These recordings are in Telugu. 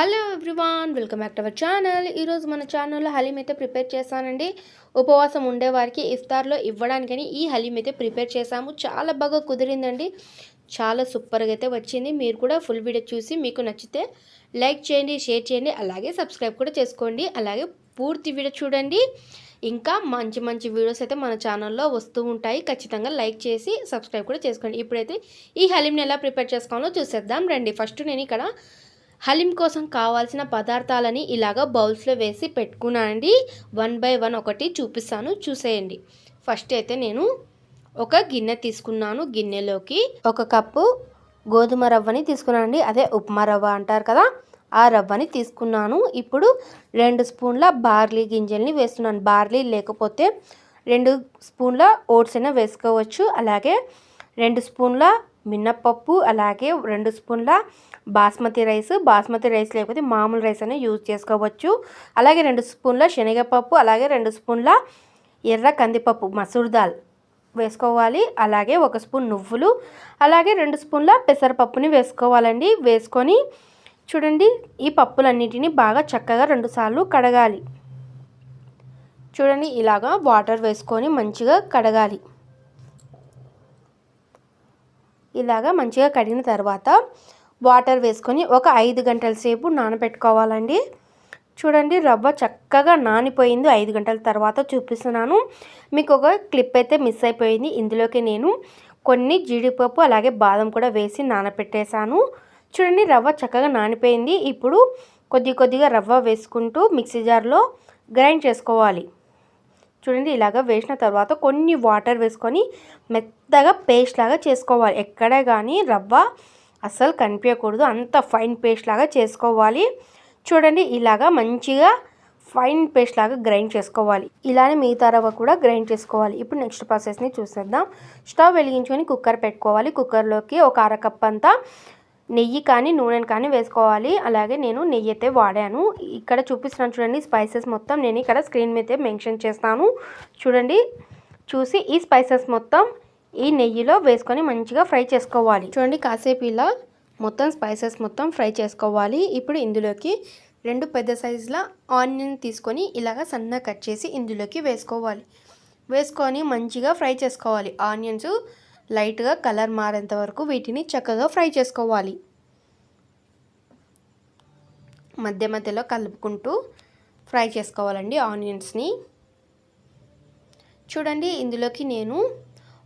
Hello everyone welcome back to our channel. ఈరోజు మన ఛానల్లో హలీం అయితే ప్రిపేర్ చేశానండి. ఉపవాసం ఉండేవారికి ఇఫ్తార్లో ఇవ్వడానికని ఈ హలీం అయితే ప్రిపేర్ చేశాము. చాలా బాగా కుదిరిందండి. చాలా సూపర్గా అయితే వచ్చింది. మీరు కూడా ఫుల్ వీడియో చూసి మీకు నచ్చితే లైక్ చేయండి షేర్ చేయండి అలాగే సబ్స్క్రైబ్ కూడా చేసుకోండి. అలాగే పూర్తి వీడియో చూడండి. ఇంకా మంచి మంచి వీడియోస్ అయితే మన ఛానల్లో వస్తూ ఉంటాయి. ఖచ్చితంగా లైక్ చేసి సబ్స్క్రైబ్ కూడా చేసుకోండి. ఇప్పుడైతే ఈ హలీంని ఎలా ప్రిపేర్ చేసుకోవాలో చూసేద్దాం. రండి. ఫస్ట్ నేను ఇక్కడ హలీం కోసం కావాల్సిన పదార్థాలని ఇలాగ బౌల్స్లో వేసి పెట్టుకున్నానండి. వన్ బై వన్ ఒకటి చూపిస్తాను. చూసేయండి. ఫస్ట్ అయితే నేను ఒక గిన్నె తీసుకున్నాను గిన్నెలోకి. ఒక కప్పు గోధుమ రవ్వని తీసుకున్నానండి. అదే ఉప్మా రవ్వ అంటారు కదా ఆ రవ్వని తీసుకున్నాను. ఇప్పుడు రెండు స్పూన్ల బార్లీ గింజల్ని వేస్తున్నాను. బార్లీ లేకపోతే రెండు స్పూన్ల ఓట్స్ అయినా వేసుకోవచ్చు. అలాగే రెండు స్పూన్ల మినప్పప్పు అలాగే రెండు స్పూన్ల బాస్మతి రైస్. బాస్మతి రైస్ లేకపోతే మామూలు రైస్ అనేది యూజ్ చేసుకోవచ్చు. అలాగే రెండు స్పూన్ల శనగపప్పు అలాగే రెండు స్పూన్ల ఎర్ర కందిపప్పు మసూర్ దాల్ వేసుకోవాలి. అలాగే ఒక స్పూన్ నువ్వులు అలాగే రెండు స్పూన్ల పెసరపప్పుని వేసుకోవాలండి. వేసుకొని చూడండి ఈ పప్పులన్నిటిని బాగా చక్కగా రెండుసార్లు కడగాలి. చూడండి ఇలాగా వాటర్ వేసుకొని మంచిగా కడగాలి. ఇలాగా మంచిగా కడిగిన తర్వాత వాటర్ వేసుకొని ఒక ఐదు గంటల సేపు నానబెట్టుకోవాలండి. చూడండి రవ్వ చక్కగా నానిపోయింది. ఐదు గంటల తర్వాత చూపిస్తున్నాను. మీకు ఒక క్లిప్ అయితే మిస్ అయిపోయింది. ఇందులోకి నేను కొన్ని జీడిపప్పు అలాగే బాదం కూడా వేసి నానపెట్టేశాను చూడండి రవ్వ చక్కగా నానిపోయింది. ఇప్పుడు కొద్ది కొద్దిగా రవ్వ వేసుకుంటూ మిక్సీ జార్లో గ్రైండ్ చేసుకోవాలి. చూడండి ఇలాగ వేసిన తర్వాత కొన్ని వాటర్ వేసుకొని మెత్తగా పేస్ట్ లాగా చేసుకోవాలి. ఎక్కడ కానీ రవ్వ అస్సలు కనిపించకూడదు. అంత ఫైన్ పేస్ట్ లాగా చేసుకోవాలి. చూడండి ఇలాగా మంచిగా ఫైన్ పేస్ట్ లాగా గ్రైండ్ చేసుకోవాలి. ఇలానే మిగతా రవ్వ కూడా గ్రైండ్ చేసుకోవాలి. ఇప్పుడు నెక్స్ట్ ప్రాసెస్ని చూసేద్దాం. స్టవ్ వెలిగించుకొని కుక్కర్ పెట్టుకోవాలి. కుక్కర్లోకి ఒక అరకప్ అంతా నెయ్యి కానీ నూనెని కానీ వేసుకోవాలి. అలాగే నేను నెయ్యి అయితే వాడాను. ఇక్కడ చూపిస్తున్నాను చూడండి స్పైసెస్ మొత్తం నేను ఇక్కడ స్క్రీన్ మీద మెన్షన్ చేస్తాను. చూడండి చూసి ఈ స్పైసెస్ మొత్తం ఈ నెయ్యిలో వేసుకొని మంచిగా ఫ్రై చేసుకోవాలి. చూడండి కాసేపు ఇలా మొత్తం స్పైసెస్ మొత్తం ఫ్రై చేసుకోవాలి. ఇప్పుడు ఇందులోకి రెండు పెద్ద సైజుల ఆనియన్ తీసుకొని ఇలాగ సన్నగా కట్ చేసి ఇందులోకి వేసుకోవాలి. వేసుకొని మంచిగా ఫ్రై చేసుకోవాలి. ఆనియన్స్ లైట్గా కలర్ మారేంత వరకు వీటిని చక్కగా ఫ్రై చేసుకోవాలి. మధ్య మధ్యలో కలుపుకుంటూ ఫ్రై చేసుకోవాలండి ఆనియన్స్ని. చూడండి ఇందులోకి నేను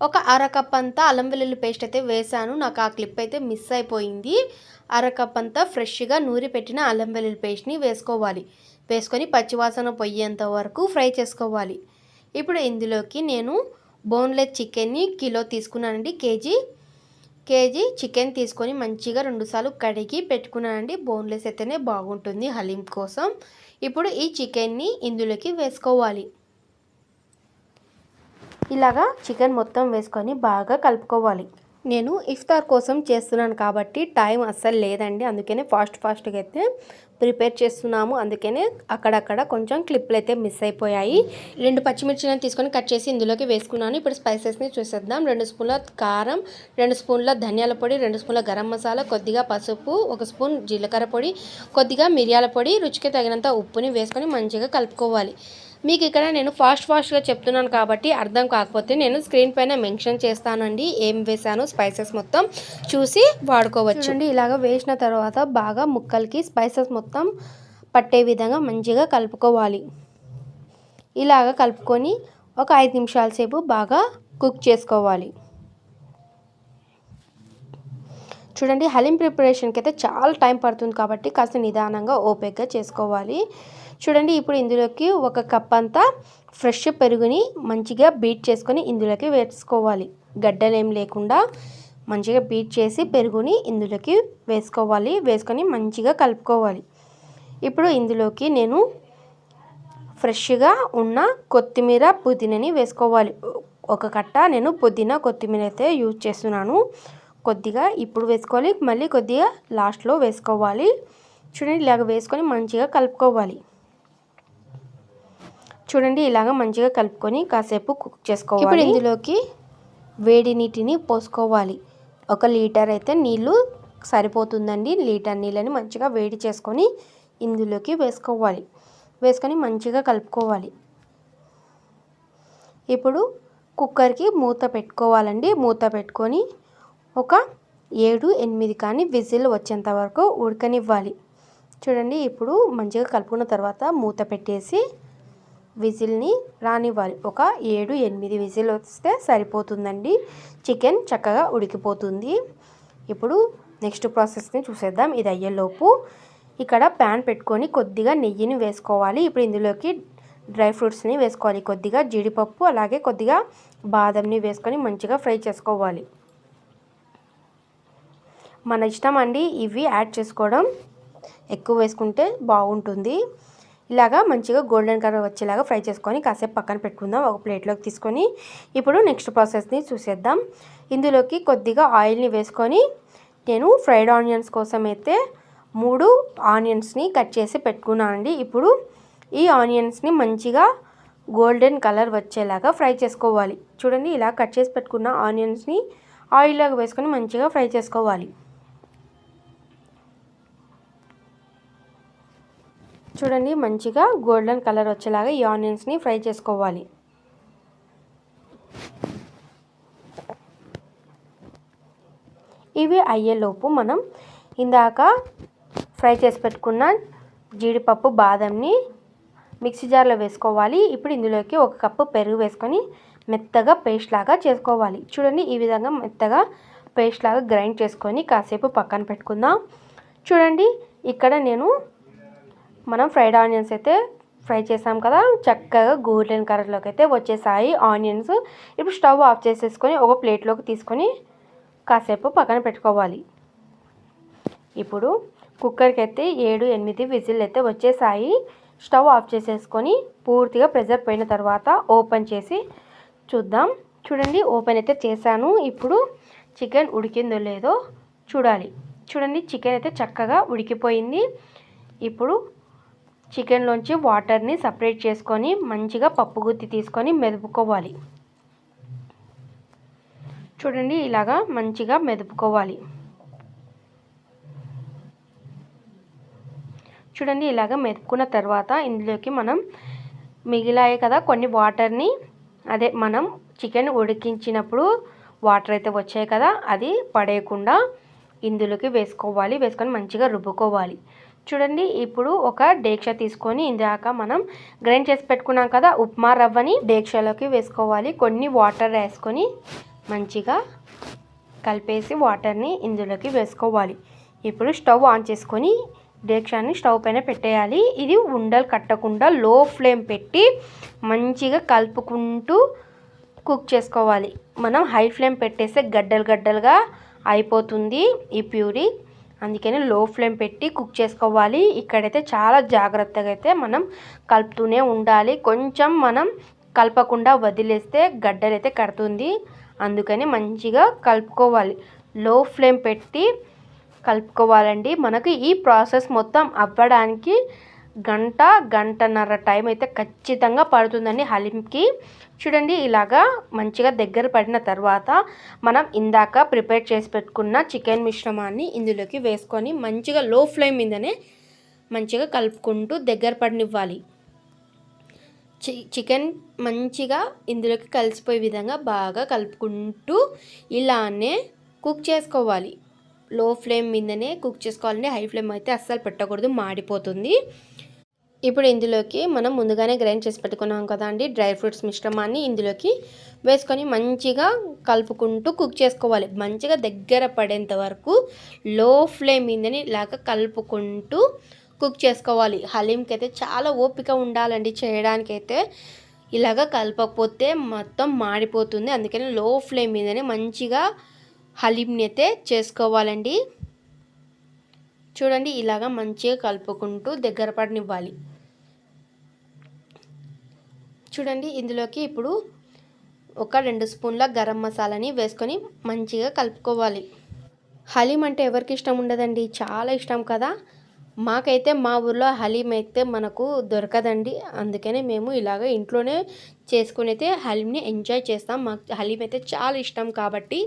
ఒక అరకప్ అంతా అల్లం వెల్లుల్లి పేస్ట్ అయితే వేసాను. నాకు ఆ క్లిప్ అయితే మిస్ అయిపోయింది. అరకప్ అంతా ఫ్రెష్గా నూరి పెట్టిన అల్లం వెల్లుల్లి పేస్ట్ని వేసుకోవాలి. వేసుకొని పచ్చివాసన పొయ్యేంత వరకు ఫ్రై చేసుకోవాలి. ఇప్పుడు ఇందులోకి నేను బోన్లెస్ చికెన్ని కిలో తీసుకున్నానండి కేజీ. కేజీ చికెన్ తీసుకొని మంచిగా రెండుసార్లు కడిగి పెట్టుకున్నానండి. బోన్లెస్ అయితేనే బాగుంటుంది హలీం కోసం. ఇప్పుడు ఈ చికెన్ని ఇందులోకి వేసుకోవాలి. ఇలాగా చికెన్ మొత్తం వేసుకొని బాగా కలుపుకోవాలి. నేను ఇఫ్తార్ కోసం చేస్తున్నాను కాబట్టి టైం అస్సలు లేదండి. అందుకనే ఫాస్ట్ ఫాస్ట్గా అయితే ప్రిపేర్ చేస్తున్నాము. అందుకనే అక్కడక్కడ కొంచెం క్లిప్లు అయితే మిస్ అయిపోయాయి. రెండు పచ్చిమిర్చిలను తీసుకొని కట్ చేసి ఇందులోకి వేసుకున్నాను. ఇప్పుడు స్పైసెస్ని చూసేద్దాం. రెండు స్పూన్ల కారం రెండు స్పూన్ల ధనియాల పొడి రెండు స్పూన్ల గరం మసాలా కొద్దిగా పసుపు ఒక స్పూన్ జీలకర్ర పొడి కొద్దిగా మిరియాల పొడి రుచికి తగినంత ఉప్పుని వేసుకొని మంచిగా కలుపుకోవాలి. మీకు ఇక్కడ నేను ఫాస్ట్ ఫాస్ట్గా చెప్తున్నాను కాబట్టి అర్థం కాకపోతే నేను స్క్రీన్ పైన మెన్షన్ చేస్తానండి. ఏం వేసాను స్పైసెస్ మొత్తం చూసి వాడుకోవచ్చు. అండి ఇలాగ వేసిన తర్వాత బాగా ముక్కలకి స్పైసెస్ మొత్తం పట్టే విధంగా మంచిగా కలుపుకోవాలి. ఇలాగ కలుపుకొని ఒక ఐదు నిమిషాల సేపు బాగా కుక్ చేసుకోవాలి. చూడండి హలీం ప్రిపరేషన్కి అయితే చాలా టైం పడుతుంది కాబట్టి కాస్త నిదానంగా ఓపెక్గా చేసుకోవాలి. చూడండి ఇప్పుడు ఇందులోకి ఒక కప్ అంతా ఫ్రెష్ పెరుగుని మంచిగా బీట్ చేసుకొని ఇందులోకి వేసుకోవాలి. గడ్డలేం లేకుండా మంచిగా బీట్ చేసి పెరుగుని ఇందులోకి వేసుకోవాలి వేసుకొని మంచిగా కలుపుకోవాలి. ఇప్పుడు ఇందులోకి నేను ఫ్రెష్గా ఉన్న కొత్తిమీర పుదీనని వేసుకోవాలి. ఒక కట్ట నేను పుదీనా కొత్తిమీర అయితే యూజ్ చేస్తున్నాను. కొద్దిగా ఇప్పుడు వేసుకోవాలి మళ్ళీ కొద్దిగా లాస్ట్లో వేసుకోవాలి. చూడండి ఇలాగ వేసుకొని మంచిగా కలుపుకోవాలి. చూడండి ఇలాగ మంచిగా కలుపుకొని కాసేపు కుక్ చేసుకోవాలి. ఇప్పుడు ఇందులోకి వేడి నీటిని పోసుకోవాలి. ఒక లీటర్ అయితే నీళ్ళు సరిపోతుందండి. లీటర్ నీళ్ళని మంచిగా వేడి చేసుకొని ఇందులోకి వేసుకోవాలి. వేసుకొని మంచిగా కలుపుకోవాలి. ఇప్పుడు కుక్కర్కి మూత పెట్టుకోవాలండి. మూత పెట్టుకొని ఒక ఏడు ఎనిమిది కానీ విజిల్ వచ్చేంత వరకు ఉడకనివ్వాలి. చూడండి ఇప్పుడు మంచిగా కలుపుకున్న తర్వాత మూత పెట్టేసి విజిల్ని రానివ్వాలి. ఒక ఏడు ఎనిమిది విజిల్ వస్తే సరిపోతుందండి. చికెన్ చక్కగా ఉడికిపోతుంది. ఇప్పుడు నెక్స్ట్ ప్రాసెస్ని చూసేద్దాం. ఇది అయ్యేలోపు ఇక్కడ ప్యాన్ పెట్టుకొని కొద్దిగా నెయ్యిని వేసుకోవాలి. ఇప్పుడు ఇందులోకి డ్రై ఫ్రూట్స్ని వేసుకోవాలి. కొద్దిగా జీడిపప్పు అలాగే కొద్దిగా బాదంని వేసుకొని మంచిగా ఫ్రై చేసుకోవాలి. మన ఇష్టం అండి ఇవి యాడ్ చేసుకోవడం. ఎక్కువ వేసుకుంటే బాగుంటుంది. ఇలాగా మంచిగా గోల్డెన్ కలర్ వచ్చేలాగా ఫ్రై చేసుకొని కాసేపు పక్కన పెట్టుకుందాం. ఒక ప్లేట్లోకి తీసుకొని ఇప్పుడు నెక్స్ట్ ప్రాసెస్ని చూసేద్దాం. ఇందులోకి కొద్దిగా ఆయిల్ని వేసుకొని నేను ఫ్రైడ్ ఆనియన్స్ కోసం అయితే మూడు ఆనియన్స్ని కట్ చేసి పెట్టుకున్నానండి. ఇప్పుడు ఈ ఆనియన్స్ని మంచిగా గోల్డెన్ కలర్ వచ్చేలాగా ఫ్రై చేసుకోవాలి. చూడండి ఇలా కట్ చేసి పెట్టుకున్న ఆనియన్స్ని ఆయిల్లోకి వేసుకొని మంచిగా ఫ్రై చేసుకోవాలి. చూడండి మంచిగా గోల్డెన్ కలర్ వచ్చేలాగా ఈ ఆనియన్స్ని ఫ్రై చేసుకోవాలి. ఇవి అయ్యేలోపు మనం ఇందాక ఫ్రై చేసి పెట్టుకున్న జీడిపప్పు బాదంని మిక్సీ జార్లో వేసుకోవాలి. ఇప్పుడు ఇందులోకి ఒక కప్పు పెరుగు వేసుకొని మెత్తగా పేస్ట్ లాగా చేసుకోవాలి. చూడండి ఈ విధంగా మెత్తగా పేస్ట్ లాగా గ్రైండ్ చేసుకొని కాసేపు పక్కన పెట్టుకుందాం. చూడండి ఇక్కడ నేను మనం ఫ్రైడ్ ఆనియన్స్ అయితే ఫ్రై చేసాం కదా చక్కగా గోల్డెన్ కలర్లోకి అయితే వచ్చేసాయి ఆనియన్స్. ఇప్పుడు స్టవ్ ఆఫ్ చేసేసుకొని ఒక ప్లేట్లోకి తీసుకొని కాసేపు పక్కన పెట్టుకోవాలి. ఇప్పుడు కుక్కర్కి అయితే ఏడు ఎనిమిది విజిల్ అయితే వచ్చేసాయి. స్టవ్ ఆఫ్ చేసేసుకొని పూర్తిగా ప్రెజర్ పోయిన తర్వాత ఓపెన్ చేసి చూద్దాం. చూడండి ఓపెన్ అయితే చేశాను. ఇప్పుడు చికెన్ ఉడికిందో లేదో చూడాలి. చూడండి చికెన్ అయితే చక్కగా ఉడికిపోయింది. ఇప్పుడు చికెన్లోంచి వాటర్ని సపరేట్ చేసుకొని మంచిగా పప్పు గుత్తి తీసుకొని మెదుపుకోవాలి. చూడండి ఇలాగా మంచిగా మెదుపుకోవాలి. చూడండి ఇలాగ మెదుపుకున్న తర్వాత ఇందులోకి మనం మిగిలాయి కదా కొన్ని వాటర్ని అదే మనం చికెన్ ఉడికించినప్పుడు వాటర్ అయితే వచ్చాయి కదా అది పడేయకుండా ఇందులోకి వేసుకోవాలి వేసుకొని మంచిగా రుబ్బుకోవాలి. చూడండి ఇప్పుడు ఒక డేక్ష తీసుకొని ఇందాక మనం గ్రైండ్ చేసి పెట్టుకున్నాం కదా ఉప్మా రవ్వని డేక్షలోకి వేసుకోవాలి. కొన్ని వాటర్ వేసుకొని మంచిగా కలిపేసి వాటర్ని ఇందులోకి వేసుకోవాలి. ఇప్పుడు స్టవ్ ఆన్ చేసుకొని డేక్షాన్ని స్టవ్ పైన పెట్టేయాలి. ఇది ఉండలు కట్టకుండా లో ఫ్లేమ్ పెట్టి మంచిగా కలుపుకుంటూ కుక్ చేసుకోవాలి. మనం హై ఫ్లేమ్ పెట్టేస్తే గడ్డలు గడ్డలుగా అయిపోతుంది ఈ ప్యూరీ. అందుకని లో ఫ్లేమ్ పెట్టి కుక్ చేసుకోవాలి. ఇక్కడైతే చాలా జాగ్రత్తగా అయితే మనం కలుపుతూనే ఉండాలి. కొంచెం మనం కలపకుండా వదిలేస్తే గడ్డలైతే కడుతుంది. అందుకని మంచిగా కలుపుకోవాలి. లో ఫ్లేమ్ పెట్టి కలుపుకోవాలండి. మనకు ఈ ప్రాసెస్ మొత్తం అవ్వడానికి గంట గంటన్నర టైం అయితే ఖచ్చితంగా పడుతుందండి హలీంకి. చూడండి ఇలాగా మంచిగా దగ్గర పడిన తర్వాత మనం ఇందాక ప్రిపేర్ చేసి పెట్టుకున్న చికెన్ మిశ్రమాన్ని ఇందులోకి వేసుకొని మంచిగా లో ఫ్లేమ్ మీదనే మంచిగా కలుపుకుంటూ దగ్గర పడినివ్వాలి. చి చికెన్ మంచిగా ఇందులోకి కలిసిపోయే విధంగా బాగా కలుపుకుంటూ ఇలానే కుక్ చేసుకోవాలి. లో ఫ్లేమ్ మీదనే కుక్ చేసుకోవాలండి హై ఫ్లేమ్ అయితే అస్సలు పెట్టకూడదు మాడిపోతుంది. ఇప్పుడు ఇందులోకి మనం ముందుగానే గ్రైండ్ చేసి పెట్టుకున్నాం కదా అండి. డ్రై ఫ్రూట్స్ మిశ్రమాన్ని ఇందులోకి వేసుకొని మంచిగా కలుపుకుంటూ కుక్ చేసుకోవాలి. మంచిగా దగ్గర పడేంత వరకు లో ఫ్లేమ్ మీదని ఇలాగ కలుపుకుంటూ కుక్ చేసుకోవాలి. హలీంకి అయితే చాలా ఓపిక ఉండాలండి చేయడానికైతే. ఇలాగ కలపకపోతే మొత్తం మాడిపోతుంది. అందుకని లో ఫ్లేమ్ మీదనే మంచిగా హలీంని అయితే చేసుకోవాలండి. చూడండి ఇలాగ మంచిగా కలుపుకుంటూ దగ్గర పడనివ్వాలి. చూడండి ఇందులోకి ఇప్పుడు ఒక రెండు స్పూన్ల గరం మసాలాని వేసుకొని మంచిగా కలుపుకోవాలి. హలీం అంటే ఎవరికి ఇష్టం ఉండదండి? చాలా ఇష్టం కదా. మాకైతే మా ఊర్లో హలీం అయితే మనకు దొరకదండి. అందుకనే మేము ఇలాగ ఇంట్లోనే చేసుకుని అయితే హలీంని ఎంజాయ్ చేస్తాం. మాకు హలీం అయితే చాలా ఇష్టం కాబట్టి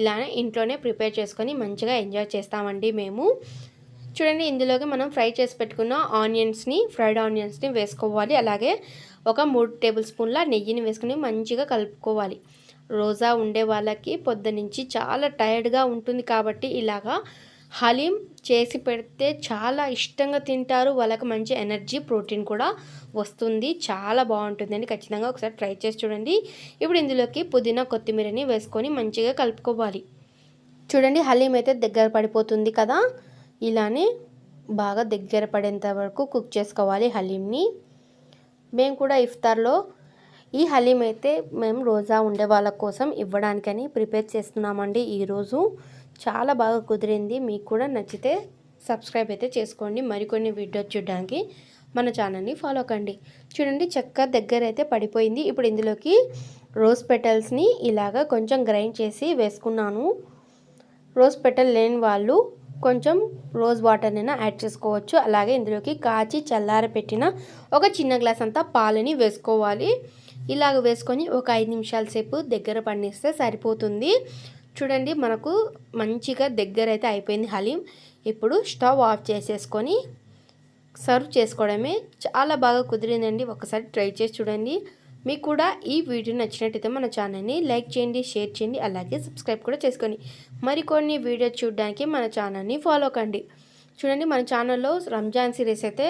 ఇలానే ఇంట్లోనే ప్రిపేర్ చేసుకొని మంచిగా ఎంజాయ్ చేస్తామండి మేము. చూడండి ఇందులోకి మనం ఫ్రై చేసి పెట్టుకున్న ఆనియన్స్ని ఫ్రైడ్ ఆనియన్స్ని వేసుకోవాలి. అలాగే ఒక మూడు టేబుల్ స్పూన్ల నెయ్యిని వేసుకుని మంచిగా కలుపుకోవాలి. రోజా ఉండే వాళ్ళకి పొద్దునుంచి చాలా టైర్డ్గా ఉంటుంది కాబట్టి ఇలాగా హలీం చేసి పెడితే చాలా ఇష్టంగా తింటారు. వాళ్ళకి మంచి ఎనర్జీ ప్రోటీన్ కూడా వస్తుంది. చాలా బాగుంటుందండి. ఖచ్చితంగా ఒకసారి ట్రై చేసి చూడండి. ఇప్పుడు ఇందులోకి పుదీనా కొత్తిమీరని వేసుకొని మంచిగా కలుపుకోవాలి. చూడండి హలీం అయితే దగ్గర పడిపోతుంది కదా. ఇలానే బాగా దగ్గర పడేంత వరకు కుక్ చేసుకోవాలి హలీంని. మేము కూడా ఇఫ్తార్లో ఈ హలీం అయితే మేము రోజా ఉండే వాళ్ళ కోసం ఇవ్వడానికని ప్రిపేర్ చేస్తున్నామండి ఈరోజు. చాలా బాగా కుదిరింది. మీకు కూడా నచ్చితే సబ్స్క్రైబ్ అయితే చేసుకోండి. మరికొన్ని వీడియోస్ చూడడానికి మన ఛానల్ని ఫాలో కండి. చూడండి చెక్క దగ్గర అయితే పడిపోయింది. ఇప్పుడు ఇందులోకి రోజ్ పెటల్స్ని ఇలాగ కొంచెం గ్రైండ్ చేసి వేసుకున్నాను. రోజ్ పెటల్ లేని వాళ్ళు కొంచెం రోజ్ వాటర్నైనా యాడ్ చేసుకోవచ్చు. అలాగే ఇందులోకి కాచి చల్లారపెట్టిన ఒక చిన్న గ్లాస్ అంతా పాలని వేసుకోవాలి. ఇలాగ వేసుకొని ఒక ఐదు నిమిషాల సేపు దగ్గర పండిస్తే సరిపోతుంది. చూడండి మనకు మంచిగా దగ్గర అయితే అయిపోయింది హలీం. ఇప్పుడు స్టవ్ ఆఫ్ చేసేసుకొని సర్వ్ చేసుకోవడమే చాలా బాగా కుదిరిందండి. ఒకసారి ట్రై చేసి చూడండి. మీకు కూడా ఈ వీడియో నచ్చినట్టయితే మన ఛానల్ని లైక్ చేయండి షేర్ చేయండి అలాగే సబ్స్క్రైబ్ కూడా చేసుకోండి. మరికొన్ని వీడియోస్ చూడడానికి మన ఛానల్ని ఫాలో కండి. చూడండి మన ఛానల్లో రంజాన్ సిరీస్ అయితే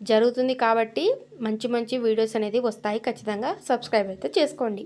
జరుగుతుంది కాబట్టి మంచి మంచి వీడియోస్ అనేది వస్తాయి. ఖచ్చితంగా సబ్స్క్రైబ్ అయితే చేసుకోండి.